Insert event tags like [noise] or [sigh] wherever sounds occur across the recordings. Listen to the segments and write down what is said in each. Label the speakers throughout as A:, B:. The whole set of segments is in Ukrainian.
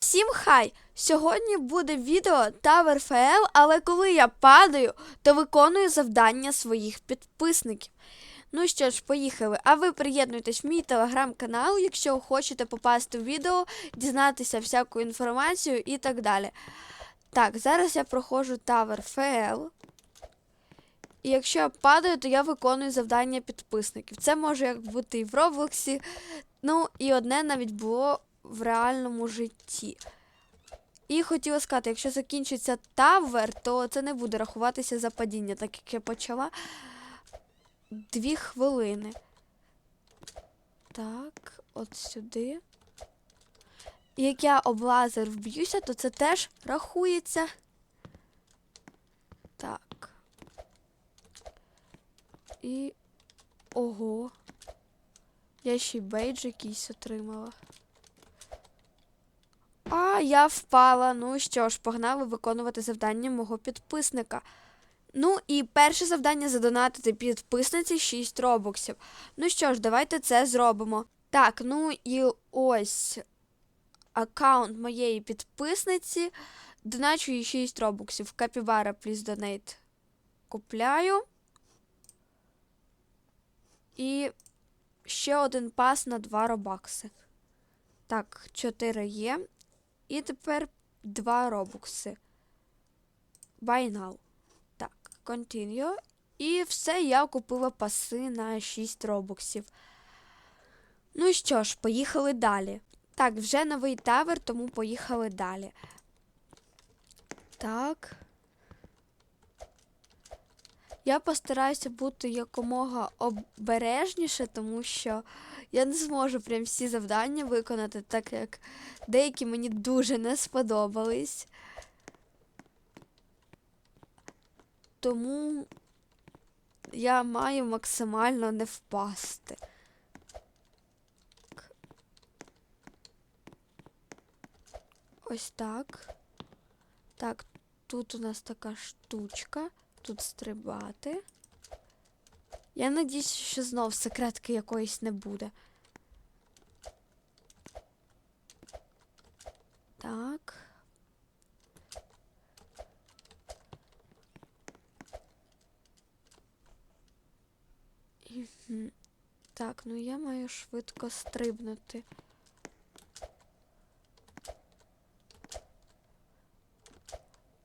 A: Всім хай! Сьогодні буде відео Tower FL, але коли я падаю, то виконую завдання своїх підписників. Ну що ж, поїхали. А ви приєднуйтесь в мій телеграм-канал, якщо хочете попасти в відео, дізнатися всяку інформацію і так далі. Так, зараз я проходжу Tower FL. І якщо я падаю, то я виконую завдання підписників. Це може як бути і в Роблоксі, ну і одне навіть було в реальному житті. І хотіла сказати, якщо закінчиться тавер, то це не буде рахуватися за падіння, так як я почала дві хвилини. Так, от сюди. Як я об лазер вб'юся, то це теж рахується. Так. І. Ого. Я ще й бейдж якийсь отримала. А, я впала. Ну що ж, погнали виконувати завдання мого підписника. Ну і перше завдання задонатити підписниці 6 робоксів. Ну що ж, давайте це зробимо. Так, ну і ось аккаунт моєї підписниці. Доначу їй 6 робоксів. Капібара, please donate. Купляю. І ще один пас на 2 робакси. Так, 4 є. І тепер 2 робокси. Buy now. Так, continue. І все, я купила паси на 6 робоксів. Ну що ж, поїхали далі. Так, вже новий тавер, тому поїхали далі. Так. Я постараюся бути якомога обережніше, тому що я не зможу прям всі завдання виконати, так як деякі мені дуже не сподобались. Тому я маю максимально не впасти. Ось так. Так, тут у нас така штучка. Тут стрибати. Я надіюсь, що знов секретки якоїсь не буде. Так. Мгм. Так, ну я маю швидко стрибнути.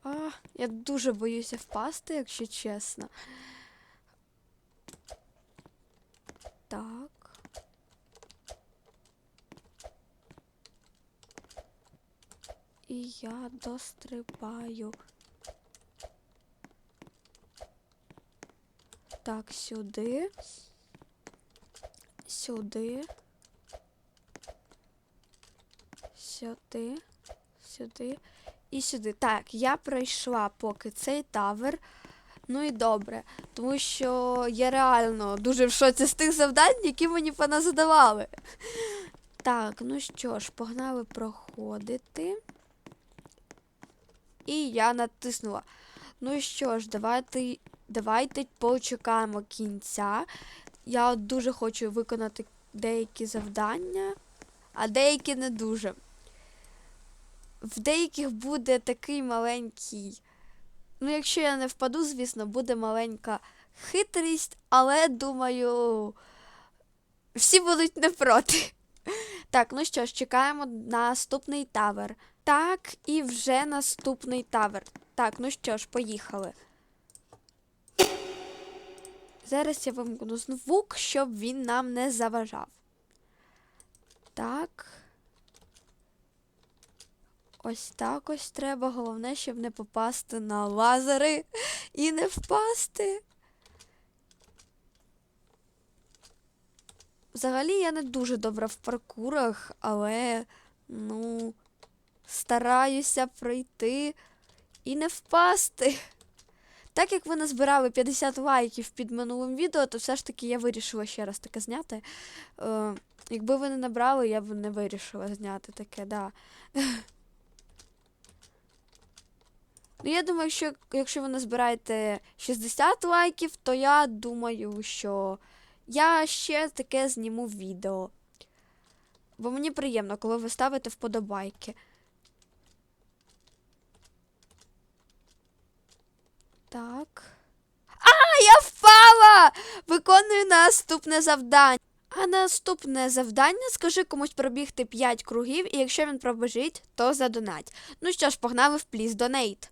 A: А, я дуже боюся впасти, якщо чесно. Так. І я дострибаю. Так, сюди. Сюди. Сюди. Сюди. І сюди. Так, я пройшла поки цей тавер. Ну і добре. Тому що я реально дуже в шоці з тих завдань, які мені поназадавали. Так, ну що ж, погнали проходити. І я натиснула. Ну що ж, давайте, давайте почекаємо кінця. Я дуже хочу виконати деякі завдання, а деякі не дуже. В деяких буде такий маленький. Ну, якщо я не впаду, звісно, буде маленька хитрість, але думаю, всі будуть не проти. Так, ну що ж, чекаємо наступний тавер. Так, і вже наступний тавер. Так, ну що ж, поїхали. Зараз я вимкну звук, щоб він нам не заважав. Так. Ось так ось треба. Головне, щоб не попасти на лазери і не впасти. Взагалі я не дуже добра в паркурах, але, ну, стараюся пройти і не впасти. Так як ви назбирали 50 лайків під минулим відео, то все ж таки я вирішила ще раз таке зняти. Е, якби ви не набрали, я б не вирішила зняти таке, да. [laughs] Ну, я думаю, що якщо ви назбираєте 60 лайків, то я думаю, що я ще таке зніму відео. Бо мені приємно, коли ви ставите вподобайки. Так. А, я впала! Виконую наступне завдання. А наступне завдання скажи комусь пробігти 5 кругів, і якщо він пробіжить, то задонать. Ну що ж, погнали в Please Donate.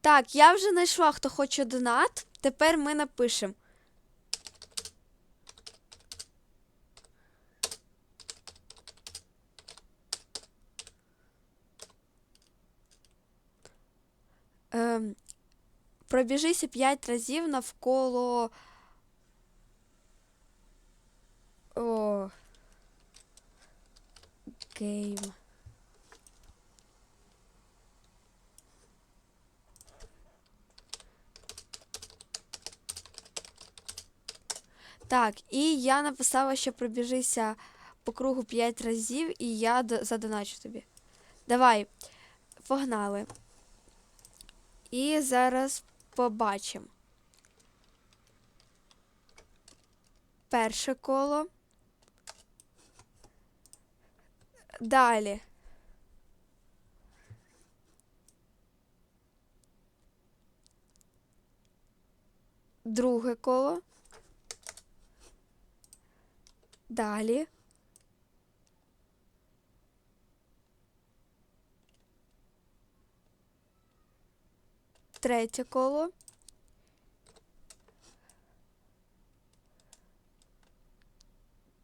A: Так, я вже знайшла, хто хоче донат. Тепер ми напишемо. Пробіжися 5 разів навколо. О. Гейм. Так, і я написала, що пробіжися по кругу 5 разів, і я задоначу тобі. Давай, погнали. І зараз побачимо. Перше коло. Далі. Друге коло. Далі. Третє коло.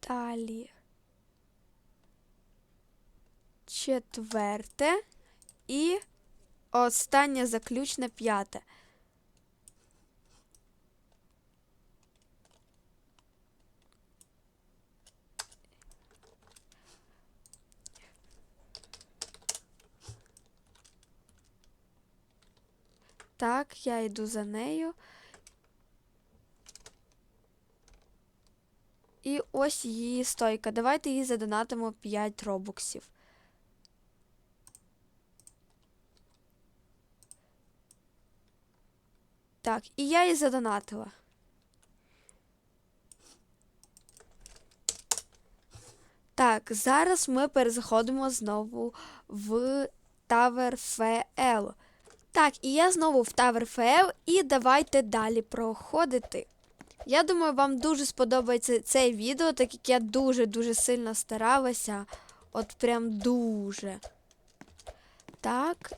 A: Далі. Четверте. І останнє заключне п'яте. Так, я йду за нею. І ось її стойка. Давайте їй задонатимо 5 робоксів. Так, і я її задонатила. Так, зараз ми переходимо знову в Tower FL. Так, і я знову в Tower FL, і давайте далі проходити. Я думаю, вам дуже сподобається це відео, так як я дуже-дуже сильно старалася. От прям дуже. Так.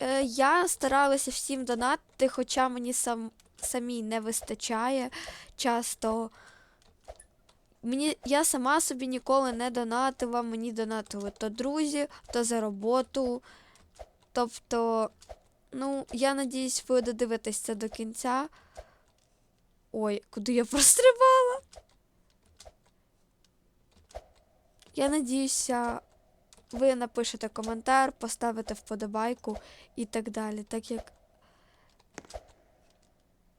A: Е, я старалася всім донатити, хоча мені сам, самій не вистачає часто. Мені, я сама собі ніколи не донатила, мені донатили то друзі, то за роботу. Тобто, ну, я надіюсь, ви додивитесь це до кінця. Ой, куди я простривала? Я надіюся, ви напишете коментар, поставите вподобайку і так далі. Так як,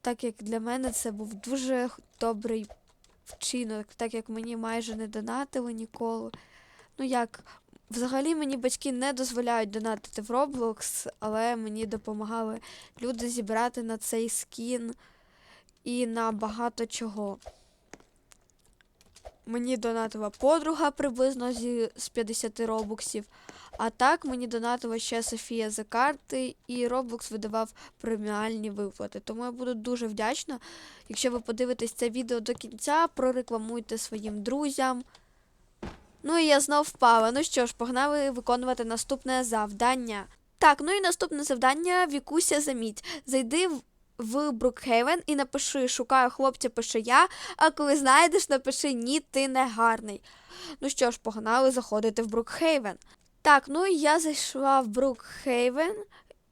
A: так як для мене це був дуже добрий вчинок, так як мені майже не донатили ніколи. Ну як, взагалі мені батьки не дозволяють донатити в Roblox, але мені допомагали люди зібрати на цей скін і на багато чого. Мені донатила подруга приблизно з 50 робоксів. А так мені донатила ще Софія за карти, і Roblox видавав преміальні виплати. Тому я буду дуже вдячна, якщо ви подивитесь це відео до кінця, прорекламуйте своїм друзям. Ну і я знов впала. Ну що ж, погнали виконувати наступне завдання. Так, ну і наступне завдання Вікуся заміть. Зайди в в Брукхейвен і напиши Шукаю хлопця, пише я, а коли знайдеш, напиши Ні, ти не гарний. Ну що ж, погнали заходити в Брукхейвен. Так, ну і я зайшла в Брукхейвен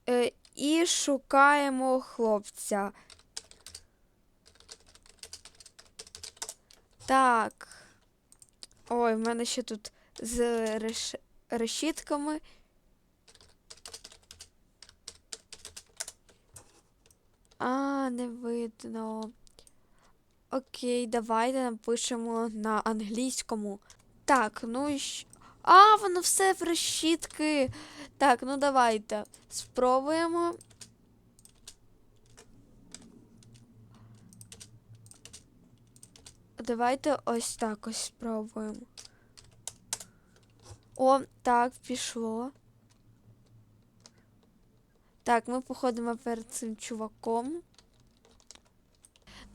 A: е, і шукаємо хлопця. Так. Ой, в мене ще тут з реш... решітками. А, не видно. Окей, давайте напишемо на англійському. Так, ну і щ- А, воно все в решітки. Так, ну давайте. Спробуємо. Давайте ось так ось спробуємо. О, так, пішло. Так, ми походимо перед цим чуваком.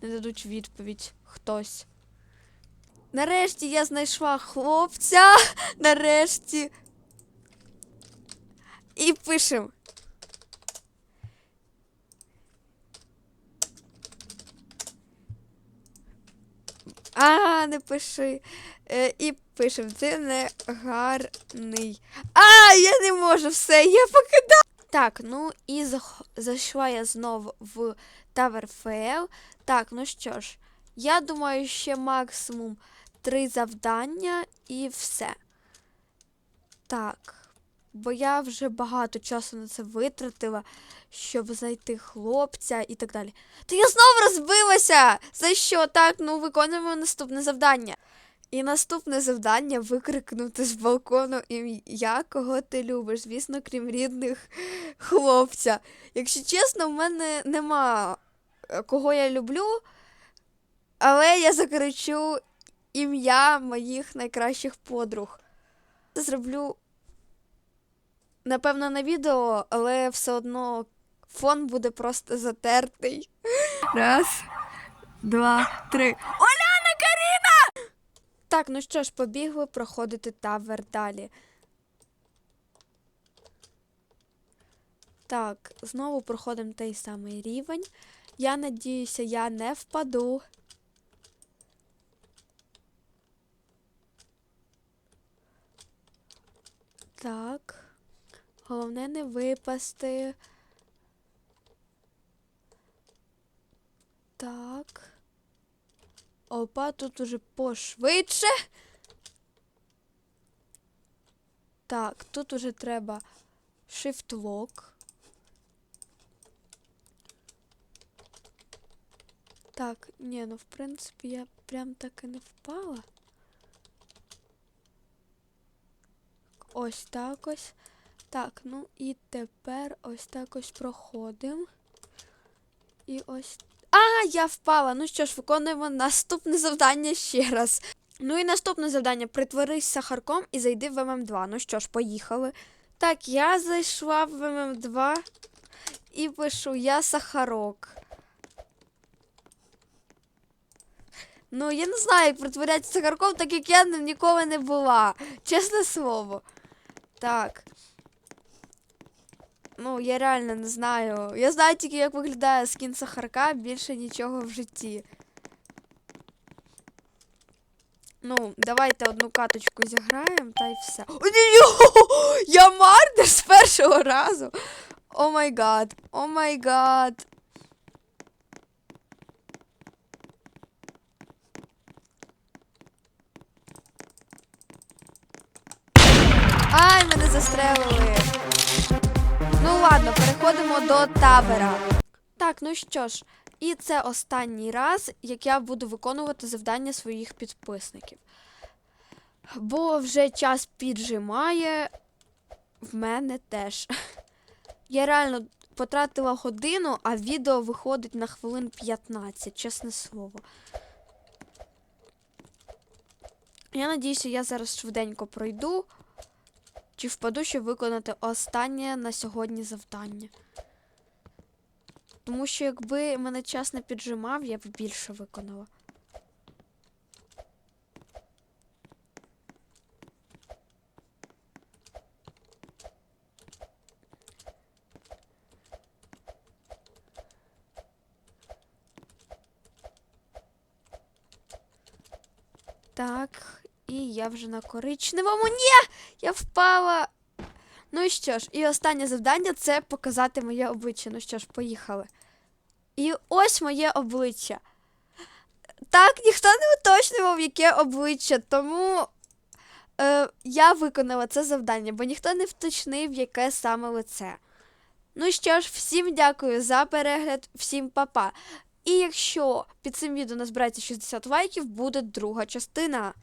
A: Не дадуть відповідь хтось. Нарешті я знайшла хлопця. [laughs] Нарешті. І пишем. А, не пиши. Е, і пишем, ти не гарний. А, я не можу все, я покидаю. Так, ну і зайшла я знову в Fail. Так, ну що ж, я думаю, ще максимум три завдання і все. Так. Бо я вже багато часу на це витратила, щоб знайти хлопця і так далі. Та я знову розбилася! За що? Так, ну виконуємо наступне завдання. І наступне завдання викрикнути з балкону ім'я, кого ти любиш, звісно, крім рідних [laughs] хлопця. Якщо чесно, в мене нема е, кого я люблю, але я закричу ім'я моїх найкращих подруг. Зроблю, напевно, на відео, але все одно фон буде просто затертий. [laughs] Раз, два, три. Оляна Каріна! Так, ну що ж, побігли проходити тавер далі. Так, знову проходимо той самий рівень. Я надіюся, я не впаду. Так. Головне не випасти. Так. Опа, тут уже пошвидше. Так, тут уже треба shift lock. Так, ні, ну в принципі я прям так і не впала. Ось так ось. Так, ну і тепер ось так ось проходимо. І ось. А, я впала. Ну що ж, виконуємо наступне завдання ще раз. Ну і наступне завдання: притворись сахарком і зайди в ММ2. Ну що ж, поїхали. Так, я зайшла в ММ2 і пишу я сахарок. Ну, я не знаю, як притворятися сахарком, так як я ніколи не була. Чесне слово. Так. Ну, я реально не знаю. Я знаю тільки, як виглядає скін сахарка, більше нічого в житті. Ну, давайте одну каточку зіграємо та й все. О, ні, Я мардер з першого разу. О май гад. О май гад. Ай, мене застрелили. Ладно, переходимо до табора. Так, ну що ж, і це останній раз, як я буду виконувати завдання своїх підписників. Бо вже час піджимає, в мене теж. [laughs] Я реально потратила годину, а відео виходить на хвилин 15, чесне слово. Я надіюся, я зараз швиденько пройду. Чи впаду, щоб виконати останнє на сьогодні завдання. Тому що якби мене час не піджимав, я б більше виконала. Так, і я вже на коричневому. Ні! Я впала. Ну і що ж, і останнє завдання це показати моє обличчя. Ну що ж, поїхали. І ось моє обличчя. Так, ніхто не уточнював, яке обличчя, тому е, я виконала це завдання, бо ніхто не вточнив, яке саме лице. Ну що ж, всім дякую за перегляд, всім па-па. І якщо під цим відео назбирається 60 лайків, буде друга частина.